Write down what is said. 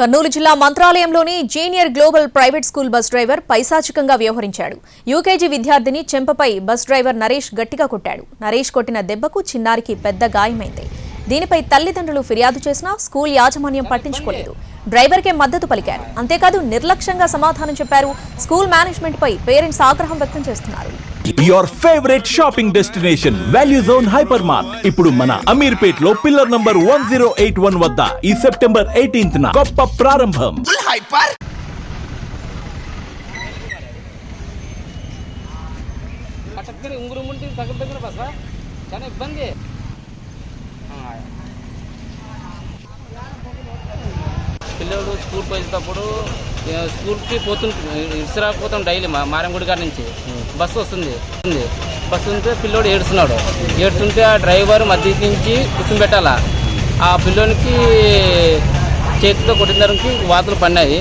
కర్నూలు జిల్లా మంత్రాలయంలోని junior global private school bus driver పైశాచికంగా వ్యవహరించాడు. UKG విద్యార్థిని చెంపపై బస్ డ్రైవర్ నరేష్ గట్టిగా కొట్టాడు. నరేష్ కొట్టిన దెబ్బకు చిన్నారికి పెద్ద గాయమైంది. దీనిపై తల్లిదండ్రులు ఫిర్యాదు చేసినా స్కూల్ యాజమాన్యం పట్టించుకోలేదు. డ్రైవర్కే మద్దతు పలికారు. అంతేకాదు నిర్లక్ష్యంగా సమాధానం చెప్పారు. స్కూల్ మేనేజ్మెంట్ పై పేరెంట్స్ ఆగ్రహం వ్యక్తం చేస్తున్నారు. Your favourite shopping destination value zone hyper mart ఇప్పుడు మన అమీర్పేట్లో pillar number one zero eight one వద్ద ఈ సెప్టెంబర్ ఎయిటీన్త్ గొప్ప ప్రారంభం. ఉంగురు ముంటి దగ్గర దగ్గర బస చాలా ఇబ్బంది. పిల్లలు స్కూల్ పోయేటప్పుడు స్కూల్కి పోతుంటు ఇడిసి రాకపోతాం డైలీ మా మారంగుడి గారి నుంచి. బస్సు వస్తుంది. బస్సు ఉంటే పిల్లోడు ఏడుస్తున్నాడు. ఏడుస్తుంటే ఆ డ్రైవర్ మధ్య నుంచి కూర్చోబెట్టాలా ఆ పిల్లోనికి చేతితో కొట్టిన దానికి వాతలు పడినాయి.